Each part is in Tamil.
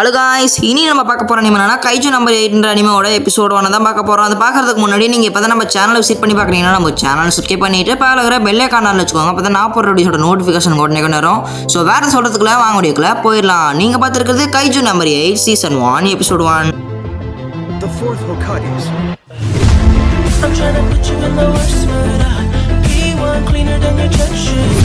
ஹலோ காய்ஸ் இனி நம்ம பார்க்க போகிற அனிமே என்னன்னா கைஜு நம்பர் எயிட்ன்ற அனிமோட எபிசோட் ஒன்று தான் பார்க்க போகிறோம் அது பார்க்கறதுக்கு முன்னாடி நீங்கள் இப்போ தான் நம்ம சேனலை விசிட் பண்ணி பார்க்குறீங்கன்னா நம்ம சேனல் சப்ஸ்கிரைப் பண்ணிட்டு பக்கத்தில் பெல்லே கார்னர் வச்சுக்கோங்க. அப்போ தான் நான் வீடியோட நோட்டிஃபிகேஷன் உடனே வரும். ஸோ வேறு சொல்கிறதுக்குள்ள வாங்க முடியுக்குள்ள போயிடலாம். நீங்கள் பார்த்துருக்கிறது kaiju number eight season one episode one The fourth Hokages. I'm trying to put you in the worst mood. I be one cleaner than your church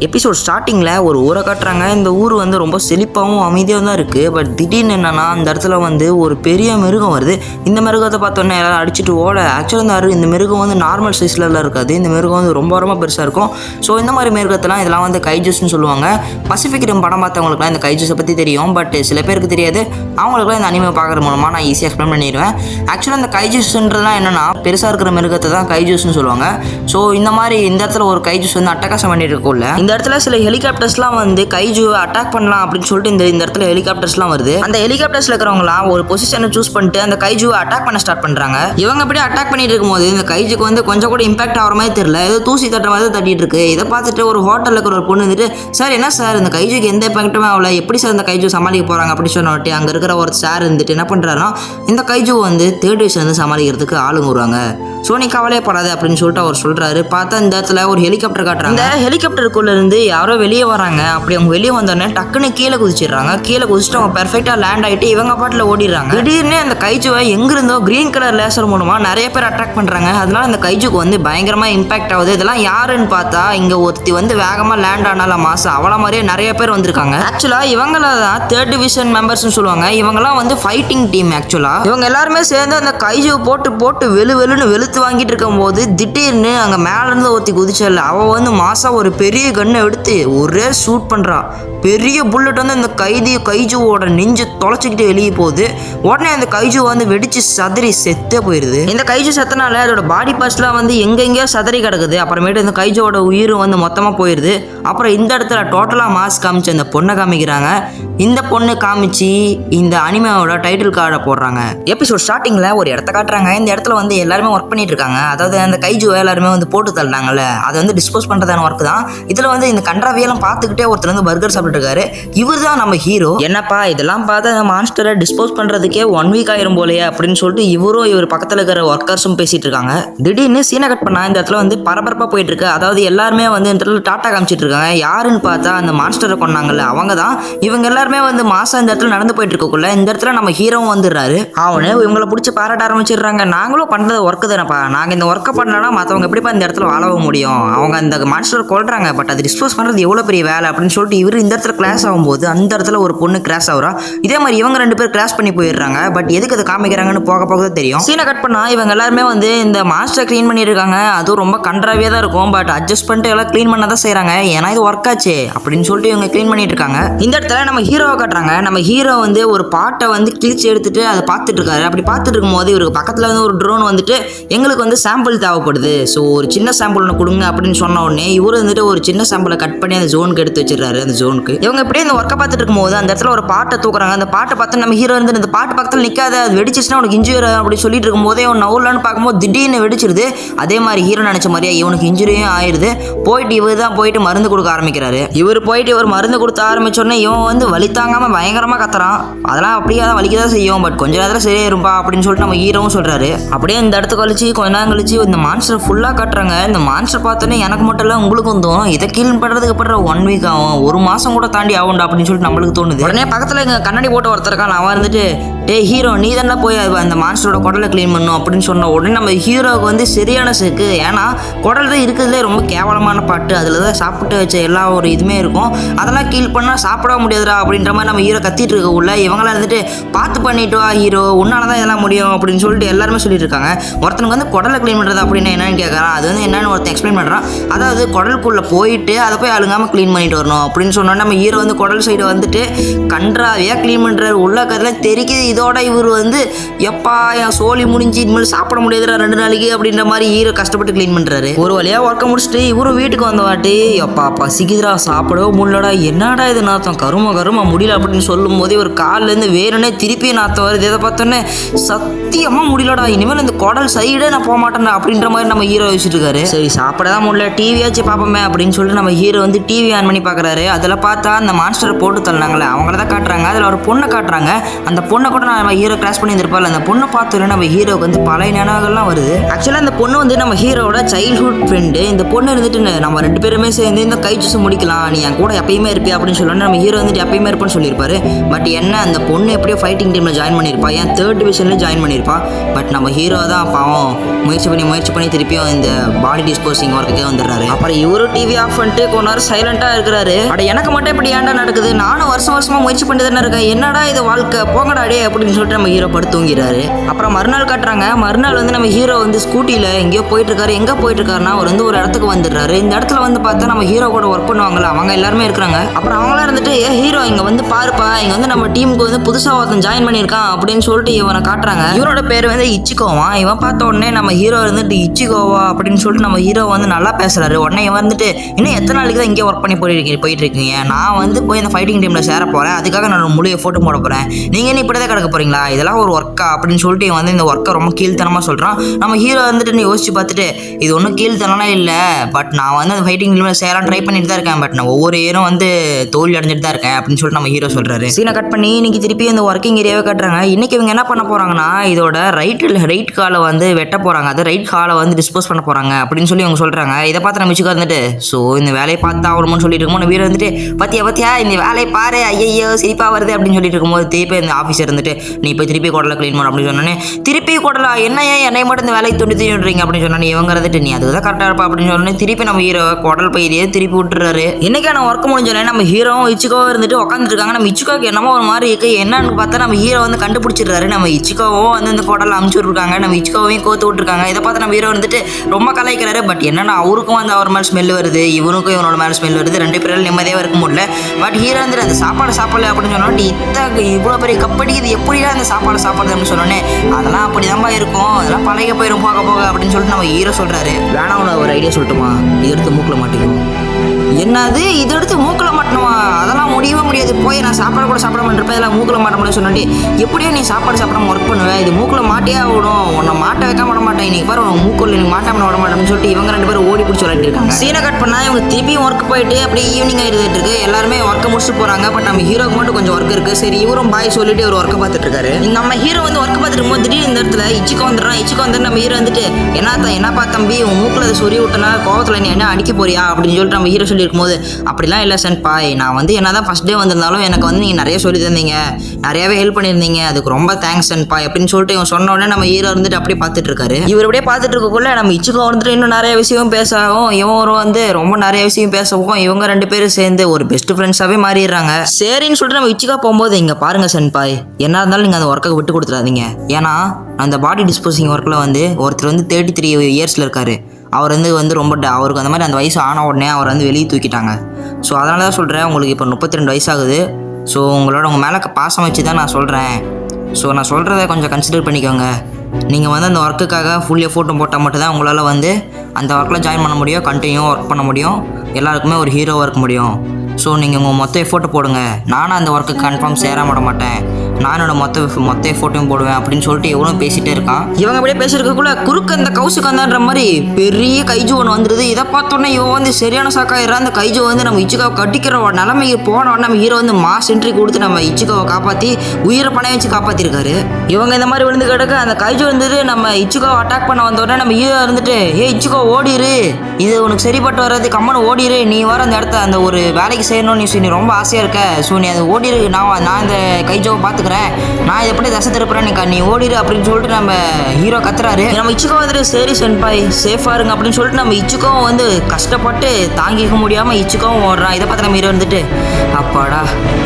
episode ஸ்டார்டிங்கில் ஒரு ஊரை காட்டுறாங்க. இந்த ஊர் வந்து ரொம்ப செழிப்பாகவும் அமைதியாகவும் தான் இருக்குது பட் திடீர்னு என்னென்னா அந்த இடத்துல வந்து ஒரு பெரிய மிருகம் வருது. இந்த மிருகத்தை பார்த்தோன்னே எல்லாரும் அடிச்சுட்டு ஓட. ஆக்சுவலாக இந்த அரு- இந்த மிருகம் வந்து நார்மல் சைஸ்லலாம் இருக்காது. இந்த மிருகம் வந்து ரொம்ப ரொம்ப பெருசாக இருக்கும். ஸோ இந்த மாதிரி மிருகத்தெல்லாம் இதெல்லாம் வந்து கைஜூஸ்னு சொல்லுவாங்க. பசிபிக் ரிம் படம் பார்த்தவங்களுக்குலாம் இந்த கைஜூஸை பற்றி தெரியும். பட் சில பேருக்கு தெரியாது. அவங்களுக்குலாம் இந்த அனிமே பார்க்குற மூலமாக நான் ஈஸியாக எக்ஸ்பிளைன் பண்ணிடுவேன். ஆக்சுவலாக இந்த கைஜூஸ்ன்றதுலாம் என்னென்னா பெருசாக இருக்கிற மிருகத்தை தான் கைஜூஸ்னு சொல்லுவாங்க. ஸோ இந்த மாதிரி இந்த இடத்துல ஒரு கைஜூஸ் வந்து அட்டகாசம் பண்ணிட்டு இருக்கும்ல இந்த இடத்துல சில ஹெலிகாப்டர்ஸ்லாம் வந்து கைஜு அட்டாக் பண்ணலாம் அப்படின்னு சொல்லிட்டு இந்த இந்த இடத்துல ஹெலிகாப்டர்ஸ்லாம் வருது. அந்த ஹெலிகாப்டர்ஸ்ல இருக்கிறவங்களாம் ஒரு பொசிஷனை சூஸ் பண்ணிட்டு அந்த கைஜுவை அட்டாக் பண்ண ஸ்டார்ட் பண்றாங்க. இவங்க அப்படியே அட்டாக் பண்ணிட்டு இருக்கும்போது இந்த கைஜுக்கு வந்து கொஞ்சம் கூட இம்பாக்ட் ஆகிற மாதிரி தெரியல. ஏதோ தூசி தட்டுற மாதிரி தான் தட்டிட்டு இருக்கு. இதை பார்த்துட்டு ஒரு ஹோட்டலில் இருக்கிற ஒரு பொண்ணு வந்துட்டு சார் என்ன சார்? இந்த கைஜுக்கு எந்த இம்பாக்ட்டுமே ஆகல. எப்படி சார் இந்த கைஜு சமாளிக்க போறாங்க? அப்படின்னு சொன்னாட்டு அங்கே இருக்கிற ஒரு சார் இருந்துட்டு என்ன பண்றாருன்னா இந்த கைஜு வந்து தேர்ட் டிவிஷன் வந்து சமாளிக்கிறதுக்கு ஆளுங்க வருவாங்க. ஸோ நீ கவலையப்படாத அப்படின்னு சொல்லிட்டு அவர் சொல்றாரு. பார்த்தா இந்த இடத்துல ஒரு ஹெலிகாப்டர் காட்டுறாங்க. இந்த ஹெலிகாப்டருக்குள்ள இருந்து யாரோ வெளியே வராங்க. அப்படி அவங்க வெளியே வந்தோடனே டக்குன்னு கீழே குதிச்சிடுறாங்க. கீழே குதிச்சுட்டு அவங்க பெர்ஃபெக்டாக லேண்ட் ஆயிட்டு இவங்க பாட்டில் ஓடிடுறாங்க. திடீர்னு அந்த கைஜுவை எங்கிருந்தோ கிரீன் கலர் லேசர் மூலமா நிறைய பேர் அட்ராக்ட் பண்றாங்க. அதனால அந்த கைஜுக்கு வந்து பயங்கரமாக இம்பாக்ட் ஆகுது. இதெல்லாம் யாருன்னு பார்த்தா இங்க ஒருத்தி வந்து வேகமா லேண்ட் ஆனால மாசம் அவள மாதிரியே நிறைய பேர் வந்திருக்காங்க. ஆக்சுவலா இவங்கள தான் தேர்ட் டிவிஷன் மெம்பர்ஸ்னு சொல்லுவாங்க. இவங்கெல்லாம் வந்து ஃபைட்டிங் டீம் ஆக்சுவலா இவங்க எல்லாருமே சேர்ந்து அந்த கைஜுவை போட்டு போட்டு வெளு வெளுன்னு வெளு வெளுத்து வாங்கிட்டு இருக்கும்போது திடீர்னு அங்கே மேலேருந்து ஒருத்தி குதிச்சல அவள் வந்து மாசா ஒரு பெரிய கன்னை எடுத்து ஒரே ஷூட் பண்ணுறா பெரிய புல்லட் வந்து அந்த கைதி கைஜுவோட நெஞ்சு தொலைச்சிக்கிட்டு வெளியே போகுது. உடனே அந்த கைஜு வந்து வெடிச்சு சதறி செத்தே போயிடுது இந்த கைஜு செத்தனால அதோட பாடி பார்ட்ஸ்லாம் வந்து எங்கெங்கேயோ சதறி கிடக்குது. அப்புறமேட்டு இந்த கைஜுவோட உயிரும் வந்து மொத்தமாக போயிடுது அப்புறம் இந்த இடத்துல டோட்டலாக மாஸ்க் காமிச்சு அந்த பொண்ணை காமிக்கிறாங்க. இந்த பொண்ணு காமிச்சு இந்த அனிமாவோட டைட்டில் கார்டை போடுறாங்க. எபிசோட் ஸ்டார்டிங்கில் ஒரு இடத்த காட்டுறாங்க. இந்த இடத்துல வந்து எல்லாருமே ஒர்க் பண்ணிட்டு இருக்காங்க. அதாவது அந்த கைஜுவை எல்லாருமே வந்து போட்டு தள்ளாங்கல்ல அதை வந்து டிஸ்போஸ் பண்ணுறதான ஒர்க் தான். இதில் வந்து இந்த கன்றாவியெல்லாம் பார்த்துக்கிட்டே ஒருத்தர் வந்து பர்கர் சாப்பிட்டு இருக்காரு. இவர் தான் நம்ம ஹீரோ என்னப்பா இதெல்லாம் பார்த்து அந்த மான்ஸ்டரை டிஸ்போஸ் பண்ணுறதுக்கே ஒன் வீக் ஆயிரும் போலயே அப்படின்னு சொல்லிட்டு இவரும் இவர் பக்கத்தில் இருக்கிற ஒர்க்கர்ஸும் பேசிட்டு இருக்காங்க. திடீர்னு சீனை கட் பண்ணா இந்த இடத்துல வந்து பரபரப்பாக போயிட்டு இருக்கு. அதாவது எல்லாருமே வந்து இந்த இடத்துல டாட்டா காமிச்சிட்டு இருக்காங்க. யாருன்னு பார்த்தா அந்த மான்ஸ்டரை கொண்டாங்கல்ல அவங்க தான். இவங்க எல்லாரும் வந்து மாசம் இந்த இடத்துல நடந்து போயிட்டு இருக்கக்குள்ள இந்த இடத்துல நம்ம ஹீரோவும் வந்துடுறாரு. அவனு இவங்கள பிடிச்சி பாராட்ட ஆரம்பிச்சிடுறாங்க. நாங்களும் பண்ணுறது ஒர்க்கு தானேப்பா. நாங்கள் இந்த ஒர்க்கை பண்ணலன்னா மற்றவங்க எப்படிப்பா இந்த இடத்துல வாழவும் முடியும்? அவங்க அந்த மான்ஸ்டர் கொள்றாங்க பட் அது டிஸ்போஸ் பண்ணுறது எவ்வளோ பெரிய வேலை அப்படின்னு சொல்லிட்டு இவர் இந்த இடத்துல கிளாஸ் ஆகும்போது அந்த இடத்துல ஒரு பொண்ணு கிராஷ் ஆகுறா. இதே மாதிரி இவங்க ரெண்டு பேர் கிராஷ் பண்ணி போயிடுறாங்க. பட் எதுக்கு அதை காமிக்கிறாங்கன்னு போக போக தான் தெரியும். சீனை கட் பண்ணா இவங்க எல்லாருமே வந்து இந்த மாஸ்டர் க்ளீன் பண்ணியிருக்காங்க. அதுவும் ரொம்ப கன்றாவியாக தான் இருக்கும். பட் அட்ஜஸ்ட் பண்ணிட்டு எல்லாம் க்ளீன் பண்ண தான் செய்கிறாங்க ஏன்னா இது ஒர்க் ஆச்சு அப்படின்னு சொல்லிட்டு இவங்க க்ளீன் பண்ணிட்டு இருக்காங்க. இந்த இடத்துல நம்ம ஹீரோ ஹீரோவை காட்டுறாங்க. நம்ம ஹீரோ வந்து ஒரு பாட்டை வந்து கிழிச்சு எடுத்துட்டு அதை பார்த்துட்டு இருக்காரு அப்படி பார்த்துட்டு இருக்கும்போது இவருக்கு பக்கத்தில் வந்து ஒரு ட்ரோன் வந்துட்டு எங்களுக்கு வந்து சாம்பிள் தேவைப்படுது. ஸோ ஒரு சின்ன சாம்பிள் ஒன்று கொடுங்க அப்படின்னு சொன்ன உடனே இவர் வந்துட்டு ஒரு சின்ன சாம்பிளை கட் பண்ணி அந்த ஜோனுக்கு எடுத்து வச்சிடறாரு அந்த ஜோனுக்கு இவங்க இப்படியே அந்த ஒர்க்கை பார்த்துட்டு இருக்கும்போது அந்த இடத்துல ஒரு பாட்டை தூக்குறாங்க. அந்த பாட்டை பார்த்து நம்ம ஹீரோ இருந்து இந்த பாட்டு பக்கத்தில் நிற்காத அது வெடிச்சிச்சுன்னா உனக்கு இன்ஜுரி அப்படி சொல்லிட்டு இருக்கும்போதே அவன் நவுலான்னு பார்க்கும்போது திடீர்னு வெடிச்சிருது. அதே மாதிரி ஹீரோ நினைச்ச மாதிரியே இவனுக்கு இன்ஜுரியும் ஆயிடுது போயிட்டு இவர் தான் போயிட்டு மருந்து கொடுக்க ஆரம்பிக்கிறாரு. இவர் போயிட்டு இவர் மருந்து கொடுத்த ஆரம்பிச்சோடனே இவன் வந்து வலி தாங்காமல் பயங்கரமாக கத்துறான். அதெல்லாம் அப்படியே தான் வலிக்க தான் செய்யும். பட் கொஞ்ச நேரத்தில் சரியாயிரும்பா அப்படின்னு சொல்லிட்டு நம்ம ஹீரோவும் சொல்கிறாரு அப்படியே இந்த இடத்துக்கு கழிச்சு கொஞ்ச நேரம் கழிச்சு இந்த மான்ஸ்டர் ஃபுல்லாக காட்டுறாங்க. இந்த மான்ஸ்டர் பார்த்தோன்னே எனக்கு மட்டும் இல்லை உங்களுக்கு வந்தோம் இதை கீழ் பண்ணுறதுக்கு படுற ஒன் வீக் ஆகும். ஒரு மாதம் கூட தாண்டி ஆகும்டா அப்படின்னு சொல்லிட்டு நம்மளுக்கு தோணுது. உடனே பக்கத்தில் இங்கே கண்ணாடி போட்டு ஒருத்தருக்கான் அவன் வந்துட்டு டே ஹீரோ நீ தானே போய் அது- அந்த மான்ஸ்டரோட குடலை க்ளீன் பண்ணும் அப்படின்னு சொன்ன உடனே நம்ம ஹீரோவுக்கு வந்து சரியான செக்கு. ஏன்னா குடல் தான் இருக்கிறதுலே ரொம்ப கேவலமான பாட்டு. அதில் தான் சாப்பிட்டு வச்ச எல்லா ஒரு இதுவுமே இருக்கும். அதெல்லாம் கீழ் பண்ணால் சாப்பிட முடியாதுடா அப்படின்ற மாதிரி நம்ம ஹீரோ கத்திட்டு இருக்கக்குள்ள இவங்களாம் இருந்துட்டு பார்த்து பண்ணிட்டு வா ஹீரோ உன்னால தான் இதெல்லாம் முடியும் அப்படின்னு சொல்லிட்டு எல்லாருமே சொல்லிட்டு இருக்காங்க. ஒருத்தனுக்கு வந்து குடலை க்ளீன் பண்ணுறது அப்படின்னு என்னன்னு கேட்குறான் அது வந்து என்னன்னு ஒருத்தன் எக்ஸ்பிளைன் பண்ணுறான் அதாவது குடலுக்குள்ளே போயிட்டு அதை போய் அழுங்காமல் க்ளீன் பண்ணிட்டு வரணும் அப்படின்னு சொன்னோன்னா நம்ம ஹீரோ வந்து குடல் சைடு வந்துட்டு கன்றாவியாக க்ளீன் பண்ணுறாரு உள்ள கதில் தெரிக்குது. இதோட இவர் வந்து எப்பா என் சோழி முடிஞ்சு இனிமேல் சாப்பிட முடியாதுடா ரெண்டு நாளைக்கு அப்படின்ற மாதிரி ஹீரோ கஷ்டப்பட்டு க்ளீன் பண்ணுறாரு ஒரு வழியாக ஒர்க்கை முடிச்சுட்டு இவரும் வீட்டுக்கு வந்த வாட்டி எப்பா பசிக்குதுடா சாப்பிடவே முடியலடா. என்னடா இது நாத்தம்? கரும கரும. முடியல அப்படின்னு சொல்லும் போதே ஒரு கால்லேருந்து வேறுனே திருப்பி நாத்தம் வருது எதை பார்த்தோன்னே சத் சத்தியமா முடியலடா. இனிமேல் இந்த குடல் சைடே நான் போக மாட்டேன் அப்படின்ற மாதிரி நம்ம ஹீரோ வச்சுட்டு இருக்காரு சரி சாப்பிட தான் முடியல டிவியாச்சும் பார்ப்போமே அப்படின்னு சொல்லிட்டு நம்ம ஹீரோ வந்து டிவி ஆன் பண்ணி பார்க்குறாரு. அதில் பார்த்தா அந்த மான்ஸ்டரை போட்டு தள்ளினாங்களே அவங்கள தான் காட்டுறாங்க. அதில் ஒரு பொண்ணை காட்டுறாங்க. அந்த பொண்ணை கூட நம்ம ஹீரோ கிராஸ் பண்ணி இருந்திருப்பாள் அந்த பொண்ணை பார்த்து நம்ம ஹீரோவுக்கு வந்து பழைய நினைவுகள்லாம் வருது. ஆக்சுவலாக அந்த பொண்ணு வந்து நம்ம ஹீரோவோட சைல்ட்ஹுட் ஃப்ரெண்டு இந்த பொண்ணு இருந்துட்டு நம்ம ரெண்டு பேருமே சேர்ந்து இந்த கை ஜூஸ் முடிக்கலாம். நீ என் கூட எப்பயுமே இருப்பியா அப்படின்னு சொல்லணும் நம்ம ஹீரோ வந்துட்டு எப்பயுமே இருப்பேன்னு சொல்லியிருப்பாரு. பட் என்ன அந்த பொண்ணு எப்படியோ ஃபைட்டிங் டீமில் ஜாயின் பண்ணியிருப்பா. ஏன் தேர்ட் டிவிஷனில் ஜாயின் பண்ணியிருப்பா. பட் நம்ம ஹீரோ தான் பாவம். முயற்சி பண்ணி முயற்சி பண்ணி திருப்பியும் இந்த பாடி டிஸ்போசிங் ஒர்க்குக்கே வந்துடுறாரு. அப்புறம் இவரும் டிவி ஆஃப் பண்ணிட்டு கொஞ்ச நேரம் சைலண்டாக இருக்கிறாரு. அட எனக்கு மட்டும் இப்படி ஏன்டா நடக்குது? நானும் வருஷம் வருஷமா முயற்சி பண்ணிட்டு தானே இருக்கேன். என்னடா இது வாழ்க்கை? போங்கடா டே அப்படின்னு சொல்லிட்டு நம்ம ஹீரோ படுத்து தூங்கிறாரு. அப்புறம் மறுநாள் காட்டுறாங்க. மறுநாள் வந்து நம்ம ஹீரோ வந்து ஸ்கூட்டியில் எங்கேயோ போயிட்டு இருக்காரு எங்கே போயிட்டு இருக்காருன்னா அவர் வந்து ஒரு இடத்துக்கு வந்துடுறாரு. இந்த இடத்துல வந்து பார்த்தா நம்ம ஹீரோ கூட ஒர்க் பண்ணுவாங்கல்ல அவங்க எல்லாருமே இருக்கிறாங்க. அப்புறம் அவங்களாம் இருந்துட்டு ஏ ஹீரோ இங்கே வந்து பாருப்பா. இங்கே வந்து நம்ம டீமுக்கு வந்து புதுசாக ஒருத்தன் ஜாயின் பண்ணியிருக்கான். அப்படின்னு சொல்லிட்டு இவனை காட்டுறாங்க. இவனோட பேர் வந்து இச்சிகோவா. இவன் பார்த்த உடனே நம்ம ஹீரோ இருந்துட்டு இச்சிகோவா அப்படின்னு சொல்லிட்டு நம்ம ஹீரோ வந்து நல்லா பேசுறாரு. உடனே இவன் வந்துட்டு இன்னும் எத்தனை நாளைக்கு தான் இங்கே ஒர்க் பண்ணி போயிருக்கீங்க போயிட்டு இருக்கீங்க? நான் வந்து போய் இந்த ஃபைட்டிங் டீமில் சேர போகிறேன் அதுக்காக நான் முழு ஃபோட்டோ போட போகிறேன் நீங்கள் என்ன இப்படி தான் கிடக்க போகிறீங்களா இதெல்லாம் ஒரு ஒர்க்கா அப்படின்னு சொல்லிட்டு இவன் வந்து இந்த ஒர்க்கை ரொம்ப கீழ்த்தனமாக சொல்கிறான் நம்ம ஹீரோ வந்துட்டு நீ யோசிச்சு பார்த்துட்டு இது ஒன்றும் கீழ்த்தனம்லாம் இல்லை. பட் நான் வந்து அந்த ஃபைட்டிங் டீமில் சேரலாம் ட்ரை பண்ணிட்டு தான் இருக்கேன். பட் நான் ஒவ்வொரு இயரும் வந்து தோல்வி அடைஞ்சிட்டு தான் இருக்கேன். அப்படின்னு சொல்லிட்டு நம்ம ஹீரோ சொல்கிறாரு சீனை கட் பண்ணி இன்னைக்கு திருப்பி இந்த ஒர்க்கிங் ஏரியாவே கட்டுறாங்க. இன்னைக்கு இவங்க என்ன பண்ண போகிறாங்கன்னா இதோட ரைட்டில் ரைட் காலை வந்து வெட்ட போகிறாங்க அது ரைட் காலை வந்து டிஸ்போஸ் பண்ண போகிறாங்க அப்படின்னு சொல்லி அவங்க சொல்கிறாங்க இதை பார்த்து நம்ம மிச்சுக்கா வந்துட்டு ஸோ இந்த வேலையை பார்த்து ஆகணும்னு சொல்லிட்டு இருக்கோம் வீரர் வந்துட்டு பத்தியா பத்தியா இந்த வேலையை பாரு ஐயையோ சிரிப்பா வருது அப்படின்னு சொல்லிட்டு இருக்கும்போது திருப்பி இந்த ஆஃபீஸர் இருந்துட்டு நீ இப்போ திருப்பி குடலை க்ளீன் பண்ண அப்படின்னு சொன்னோன்னே திருப்பி குடலா? என்ன ஏன் என்னை மட்டும் இந்த வேலையை தொண்டு தீடுறீங்க அப்படின்னு சொன்னோன்னே இவங்க இருந்துட்டு நீ அதுக்கு தான் கரெக்டாக இருப்பா அப்படின்னு சொன்னோன்னே திருப்பி நம்ம ஹீரோ குடல் பயிரியே திருப்பி விட்டுறாரு. என்னைக்கான ஒர்க் முடிஞ்சோடனே நம்ம ஹீரோவும் இச்சுக்கோவும் இருந்துட்டு உட்காந்துட்டு இருக்காங்க. நம்ம இச்சுக்காவுக்கு என்னமோ ஒரு மாதிரி இருக்கு. என்னன்னு பார்த்தா நம்ம ஹீரோ வந்து கண்டுபிடிச்சிடுறாரு. நம்ம இச்சுக்காவும் வந்து இந்த குடலை அமுச்சு விட்ருக்காங்க நம்ம இச்கோவையும் கோத்து விட்ருக்காங்க இதை பார்த்து நம்ம ஹீரோ வந்துட்டு ரொம்ப கலாய்க்கிறாரு. பட் என்னன்னா அவருக்கும் வந்து அவர் மேலே ஸ்மெல் வருது. இவனுக்கும் இவனோட மேலே ஸ்மெல் வருது. ரெண்டு பேரும் நிம்மதியாக இருக்க முடியல. பட் ஹீரோ வந்துட்டு அந்த சாப்பாடு சாப்பிடல அப்படின்னு சொன்னோம் இத்தனை இவ்வளோ பெரிய கப்படி இது எப்படிலாம் அந்த சாப்பாடு சாப்பிடுது அப்படின்னு சொன்னோன்னே அதெல்லாம் அப்படி இருக்கும். அதெல்லாம் பழக போயிடும் போக போக. அப்படின்னு சொல்லிட்டு நம்ம ஹீரோ சொல்கிறாரு வேணாம் ஒரு ஐடியா சொல்லட்டுமா? இது எடுத்து மூக்கில் மாட்டிக்கும் என்னது? இது எடுத்து மூக்கில் மாட்டணுமா? அதெல்லாம் முடியவே முடியாது. போய் நான் சாப்பாடு கூட சாப்பிட மாட்டேன் இதெல்லாம் மூக்கில் மாட்ட முடியும் சொன்னாடி எப்படியா நீ சாப்பாடு சாப்பிடாம ஒர்க் பண்ணுவேன் இது மூக்கில் மாட்டியே ஆகணும். உன்னை மாட்ட வைக்க மாட்ட மாட்டேன். இன்னைக்கு பாரு உனக்கு மூக்கில் எனக்கு பண்ண விட மாட்டேன்னு சொல்லிட்டு இவங்க ரெண்டு பேரும் ஓடி பிடிச்சி விளையாட்டு சீனை கட் பண்ணால் இவங்க திருப்பியும் ஒர்க் போயிட்டு அப்படியே ஈவினிங் ஆகிட்டு இருக்கு. எல்லாருமே ஒர்க்கை முடிச்சுட்டு போகிறாங்க பட் நம்ம ஹீரோக்கு மட்டும் கொஞ்சம் ஒர்க் இருக்குது சரி இவரும் பாய் சொல்லிட்டு ஒரு ஒர்க்கை பார்த்துட்டு இருக்காரு. நம்ம ஹீரோ வந்து ஒர்க் பார்த்துட்டு இருக்கும்போது திடீர்னு இந்த இடத்துல இச்சுக்கு வந்துடுறான். இச்சுக்கு வந்து நம்ம ஹீரோ வந்துட்டு என்னத்தா என்னப்பா தம்பி? உன் மூக்கில் அதை சொறி விட்டனா? கோவத்தில் நீ என்ன அடிக்க போறியா? அப்படின்னு சொல்லிட்டு நம்ம ஹீரோ சொல்லியிருக்கும் போது அப்படிலாம் இல்லை சன் பாய் நான் வந்து என்ன தான் ஃபஸ்ட் டே வந்திருந்தாலும் எனக்கு வந்து நீங்கள் நிறைய சொல்லி தந்தீங்க நிறையாவே ஹெல்ப் பண்ணியிருந்தீங்க அதுக்கு ரொம்ப தேங்க்ஸ் சன் பாய் அப்படின்னு சொல்லிட்டு இவன் சொன்ன உடனே நம்ம ஹீரோ இருந்துட்டு அப்படியே பார்த்துட்டு இருக்காரு. இவர் அப்படியே பார்த்துட்டு இருக்கக்குள்ள நம்ம இச்சுக்கோ வந்துட்டு இன்னும் நிறைய விஷயம் பேசவும் இவன் வந்து ரொம்ப நிறைய விஷயம் பேசவும் இவங்க ரெண்டு பேரும் சேர்ந்து ஒரு பெஸ்ட் ஃப்ரெண்ட்ஸாகவே மாறிடுறாங்க. சரின்னு சொல்லிட்டு நம்ம இச்சுக்கா போகும்போது இங்கே பாருங்க சன் பாய் என்ன இருந்தாலும் நீங்கள் அந்த ஒர்க்கை விட்டு கொடுத்துடாதீங்க. ஏன்னா அந்த பாடி டிஸ்போசிங் ஒர்க்கில் வந்து ஒருத்தர் வந்து தேர்ட்டி த்ரீ இயர்ஸில் இருக்காரு. அவர் வந்து வந்து ரொம்ப ட- அவருக்கு அந்த மாதிரி அந்த வயசு ஆன உடனே அவர் வந்து வெளியே தூக்கிட்டாங்க. ஸோ அதனால தான் சொல்கிறேன் உங்களுக்கு இப்போ முப்பத்தி ரெண்டு வயசாகுது. ஸோ உங்களோட உங்கள் மேலே பாசம் வச்சு தான் நான் சொல்கிறேன் ஸோ நான் சொல்கிறத கொஞ்சம் கன்சிடர் பண்ணிக்கோங்க. நீங்கள் வந்து அந்த ஒர்க்குக்காக ஃபுல் எஃபோர்ட்டும் போட்டால் மட்டும்தான் உங்களால் வந்து அந்த ஒர்க்கில் ஜாயின் பண்ண முடியும் கண்டினியூ ஒர்க் பண்ண முடியும். எல்லாருக்குமே ஒரு ஹீரோவாக இருக்க முடியும். ஸோ நீங்கள் உங்கள் மொத்த எஃபோர்ட்டு போடுங்க. நானும் அந்த ஒர்க்கு கன்ஃபார்ம் சேர விட மாட்டேன். நான் என்னோட மொத்த மொத்த எஃபோர்ட்டையும் போடுவேன் அப்படின்னு சொல்லிட்டு இவனும் பேசிட்டே இருக்கான். இவங்க அப்படியே பேசிருக்கக்குள்ள குறுக்கு அந்த கவுசுக்கு மாதிரி பெரிய கைஜு ஒன்று வந்துடுது இதை பார்த்தோன்னே இவன் வந்து சரியான சாக்காயிரம் அந்த கைஜு வந்து நம்ம இச்சுக்காவை கட்டிக்கிற நிலைமைக்கு போன உடனே நம்ம ஹீரோ வந்து மாஸ் என்ட்ரி கொடுத்து நம்ம இச்சுக்காவை காப்பாற்றி உயிரை பணம் வச்சு காப்பாற்றிருக்காரு இவங்க இந்த மாதிரி விழுந்து கிடக்க. அந்த கைஜு வந்துட்டு நம்ம இச்சுக்காவை அட்டாக் பண்ண வந்த உடனே நம்ம ஹீரோ இருந்துட்டு ஏ இச்சுக்கோ ஓடிரு. இது உனக்கு சரிப்பட்டு வராது கம்மனு ஓடிரு. நீ வர அந்த இடத்த அந்த ஒரு வேலைக்கு செய்யணும்னு நீ நீ ரொம்ப ஆசையாக இருக்க. ஸோ நீ அதை ஓடிரு. நான் நான் இந்த கைஜோவை பார்த்துக்கிறேன். நான் எப்படி தசை திருப்புறேன் நீ நீ ஓடிடு அப்படின்னு சொல்லிட்டு நம்ம ஹீரோ கத்துறாரு. நம்ம இச்சுக்கோ வந்துட்டு சரி சென்பாய் சேஃபாக இருங்க அப்படின்னு சொல்லிட்டு நம்ம இச்சுக்கோ வந்து கஷ்டப்பட்டு தாங்கிக்க முடியாமல் இச்சுக்கவும் ஓடுறான். இதை பார்த்து நம்ம ஹீரோ வந்துட்டு அப்பாடா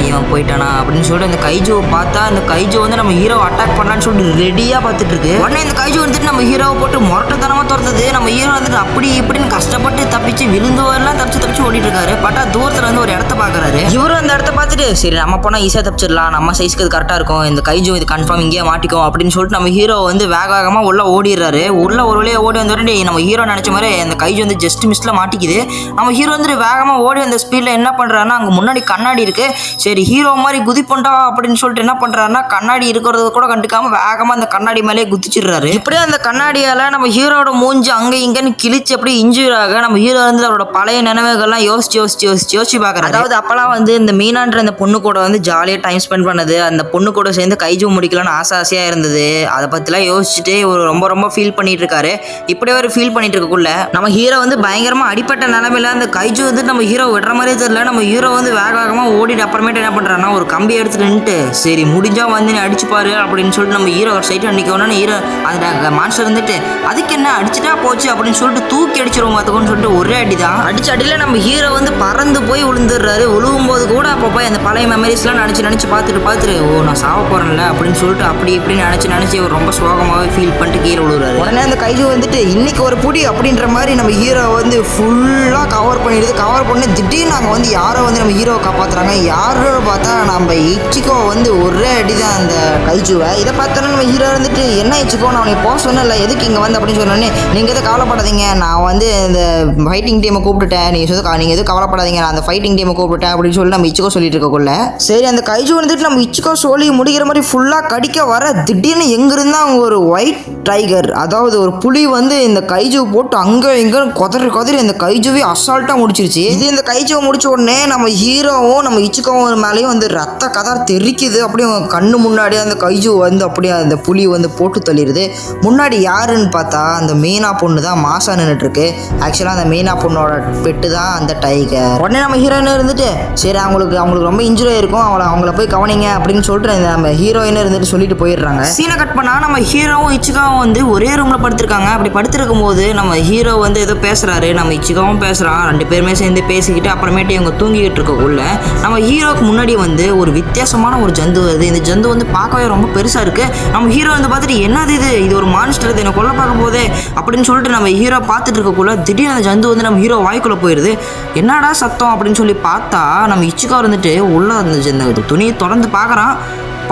இவன் போயிட்டானா? அப்படின்னு சொல்லிட்டு அந்த கைஜோவை பார்த்தா அந்த கைஜோ வந்து நம்ம ஹீரோ அட்டாக் பண்ணலான்னு சொல்லிட்டு ரெடியாக பார்த்துட்டு இருக்கு உடனே இந்த கைஜோ வந்துட்டு நம்ம ஹீரோவை போட்டு முரட்டத்தனமாக துரத்துது. நம்ம ஹீரோ வந்துட்டு அப்படி இப்படின்னு கஷ்டப்பட்டு தப்பிச்சு விழுந்தவரெல்லாம் தப்பிச்சு தப்பிச்சு ஓடிட்டு இருக்காரு பட்டா தூரத்துல வந்து ஒரு இடத்த பாக்குறாரு இவரும் அந்த இடத்த பார்த்துட்டு சரி நம்ம போனா ஈஸியா தப்பிச்சிடலாம். நம்ம சைஸ்க்கு கரெக்டாக கரெக்டா இருக்கும். இந்த கைஜும் இது கன்ஃபார்ம் இங்கேயே மாட்டிக்கும் அப்படின்னு சொல்லிட்டு நம்ம ஹீரோ வந்து வேக வேகமாக உள்ளே ஓடிடுறாரு. உள்ளே ஒரு வழியாக ஓடி வந்த உடனே நம்ம ஹீரோ நினைச்ச மாதிரி அந்த கைஜு வந்து ஜஸ்ட் மிஸ்ல மாட்டிக்குது. நம்ம ஹீரோ வந்துட்டு வேகமாக ஓடி வந்த ஸ்பீடில் என்ன பண்ணுறாருன்னா அங்கே முன்னாடி கண்ணாடி இருக்குது சரி ஹீரோ மாதிரி குதிப்பண்டா அப்படின்னு சொல்லிட்டு என்ன பண்ணுறாருன்னா கண்ணாடி இருக்கிறத கூட கண்டுக்காமல் வேகமாக அந்த கண்ணாடி மேலே குதிச்சிடுறாரு. இப்படியே அந்த கண்ணாடியால் நம்ம ஹீரோட மூஞ்சி அங்கே இங்கேன்னு கிழிச்சு அப்படியே இன்ஜூர் ஆக நம்ம ஹீரோ வந்து அவரோட பழைய நினைவுகள்லாம் யோசிச்சு யோசிச்சு யோசிச்சு யோசிச்சு பார்க்குறாரு. அதாவது அப்போலாம் வந்து இந்த மீனான்ற அந்த பொண்ணு கூட வந்து ஜாலியாக டைம் ஸ்பெண்ட் பண்ணது அந்த பொண்ணு கூட சேர்ந்து கைஜூ முடிக்கலாம்னு ஆசை ஆசையாக இருந்தது. அதை பற்றிலாம் யோசிச்சுட்டு ஒரு ரொம்ப ரொம்ப ஃபீல் பண்ணிட்டு இருக்காரு இப்படியே ஒரு ஃபீல் பண்ணிட்டு இருக்கக்குள்ள நம்ம ஹீரோ வந்து பயங்கரமாக அடிப்பட்ட நிலமையில அந்த கைஜூ வந்து நம்ம ஹீரோ விடுற மாதிரியே தெரியல. நம்ம ஹீரோ வந்து வேக வேகமாக ஓடிட்டு அப்புறமேட்டு என்ன பண்ணுறான்னா ஒரு கம்பி எடுத்துட்டு நின்ட்டு சரி முடிஞ்சா வந்து நீ அடிச்சுப்பாரு அப்படின்னு சொல்லிட்டு நம்ம ஹீரோ ஒரு சைட்டு அன்னைக்கு ஹீரோ அந்த மாஸ்டர் இருந்துட்டு அதுக்கு என்ன அடிச்சுட்டா போச்சு அப்படின்னு சொல்லிட்டு தூக்கி அடிச்சிருவோம் பார்த்துக்கோன்னு சொல்லிட்டு ஒரே அடி தான் அடிச்ச அடியில் நம்ம ஹீரோ வந்து பறந்து போய் விழுந்துடுறாரு. விழுவும் போது கூட அப்போ போய் அந்த பழைய மெமரிஸ்லாம் நினச்சி நினச்சி பார்த்துட்டு பார்த்துட்டு ஓ நான் சாவ போகிறேன்ல அப்படின்னு சொல்லிட்டு அப்படி இப்படி நினச்சி நினச்சி அவர் ரொம்ப சோகமாகவே ஃபீல் பண்ணிட்டு கீழே விழுறாரு உடனே அந்த கைது வந்துட்டு இன்னைக்கு ஒரு புடி அப்படின்ற மாதிரி நம்ம ஹீரோ வந்து ஃபுல்லாக கவர் பண்ணிடுது. கவர் பண்ணி திடீர்னு நாங்கள் வந்து யாரோ வந்து நம்ம ஹீரோவை காப்பாற்றுறாங்க யாரோட பார்த்தா நம்ம இச்சிக்கோ வந்து ஒரே அடி தான் அந்த கைஜுவை. இதை பார்த்தோன்னா நம்ம ஹீரோ வந்துட்டு என்ன இச்சிக்கோ நான் உனக்கு போக சொன்னல எதுக்கு இங்கே வந்து? அப்படின்னு சொன்னோன்னே நீங்கள் எதுவும் கவலைப்படாதீங்க. நான் வந்து இந்த ஃபைட்டிங் டீமை கூப்பிட்டுட்டேன். நீங்கள் சொல்லி நீங்கள் எதுவும் கவலைப்படாதீங்க. நான் அந்த ஃபைட்டிங் டீமை கூப்பிட்டுட்டேன். அப்படின்னு சொல்லி நம்ம இச்சிக்கோ சொல்லிட்டு இருக்கக்குள்ள சரி அந்த கைஜு வந்துட்டு நம்ம இச்சிக்கோ கோழி முடிக்கிற மாதிரி ஃபுல்லாக கடிக்க வர திடீர்னு எங்கிருந்தா அவங்க ஒரு ஒயிட் டைகர் அதாவது ஒரு புலி வந்து இந்த கைஜு போட்டு அங்கே இங்கே கொதறி கொதறி இந்த கைஜுவே அசால்ட்டாக முடிச்சிருச்சு. இது இந்த கைஜுவை முடிச்ச உடனே நம்ம ஹீரோவும் நம்ம இச்சிக்கோவும் மேலேயும் வந்து ரத்த கதர் தெரிக்குது அப்படியே அவங்க கண்ணு முன்னாடியே அந்த கைஜு வந்து அப்படியே அந்த புலி வந்து போட்டு தள்ளிடுது முன்னாடி யாருன்னு பார்த்தா அந்த மீனா பொண்ணு தான் மாசா நின்றுட்டுருக்கு ஆக்சுவலாக அந்த மீனா பொண்ணோட பெட்டு தான் அந்த டைகர் உடனே நம்ம ஹீரோயின் இருந்துட்டு சரி அவங்களுக்கு அவங்களுக்கு ரொம்ப இன்ஜுரி ஆயிருக்கும். அவளை அவங்கள போய் கவனிங்க அப்படின்னு சொல்லிட்டு இந்த நம்ம ஹீரோயின் இருந்துட்டு சொல்லிட்டு போயிடுறாங்க. சீனை கட் பண்ணா நம்ம ஹீரோவும் இச்சிகாவும் வந்து ஒரே ரூம்ல படுத்திருக்காங்க. அப்படி படுத்திருக்கும் போது நம்ம ஹீரோ வந்து ஏதோ பேசுறாரு. நம்ம இச்சிகாவும் பேசுறான். ரெண்டு பேருமே சேர்ந்து பேசிக்கிட்டு அப்புறமேட்டு இவங்க தூங்கிக்கிட்டு இருக்கக்குள்ள நம்ம ஹீரோக்கு முன்னாடி வந்து ஒரு வித்தியாசமான ஒரு ஜந்து வருது. இந்த ஜந்து வந்து பார்க்கவே ரொம்ப பெருசா இருக்கு. நம்ம ஹீரோ வந்து பார்த்துட்டு என்னது இது? இது ஒரு மான்ஸ்டர் இது என்னை கொல்ல பார்க்க போதே அப்படின்னு சொல்லிட்டு நம்ம ஹீரோ பார்த்துட்டு இருக்கக்குள்ள திடீர்னு அந்த ஜந்து வந்து நம்ம ஹீரோ வாய்க்குள்ள போயிடுது என்னடா சத்தம்? அப்படின்னு சொல்லி பார்த்தா நம்ம இச்சிகா இருந்துட்டு உள்ள அந்த துணியை தொடர்ந்து பார்க்குறான்.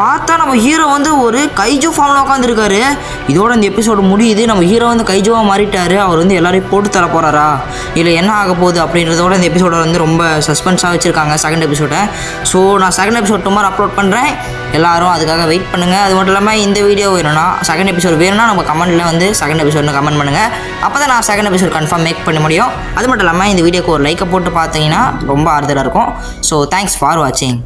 பார்த்தா நம்ம ஹீரோ வந்து ஒரு கைஜூ ஃபார்மில் உட்காந்துருக்காரு இதோட இந்த எபிசோடு முடியுது. நம்ம ஹீரோ வந்து கைஜுவாக மாறிட்டார். அவர் வந்து எல்லாரையும் போட்டு தர போகிறாரா இல்லை என்ன ஆக போகுது அப்படின்றதோட இந்த எபிசோட வந்து ரொம்ப சஸ்பென்ஸாக வச்சுருக்காங்க செகண்ட் எபிசோடை ஸோ நான் செகண்ட் எபிசோட் டுமாரோ அப்லோட் பண்ணுறேன் எல்லாரும் அதுக்காக வெயிட் பண்ணுங்கள் அது மட்டும் இல்லாமல் இந்த வீடியோ வேணும்னா செகண்ட் எபிசோட் வேணும்னா நம்ம கமெண்ட்டில் வந்து செகண்ட் எபிசோட்னு கமெண்ட் பண்ணுங்கள் அப்போ தான் நான் செகண்ட் எபிசோட் கன்ஃபார்ம் மேக் பண்ண முடியும். அது மட்டும் இல்லாமல் இந்த வீடியோக்கு ஒரு லைக்கை போட்டு பார்த்தீங்கன்னா ரொம்ப ஆறுதலாக இருக்கும். ஸோ தேங்க்ஸ் ஃபார் வாட்சிங்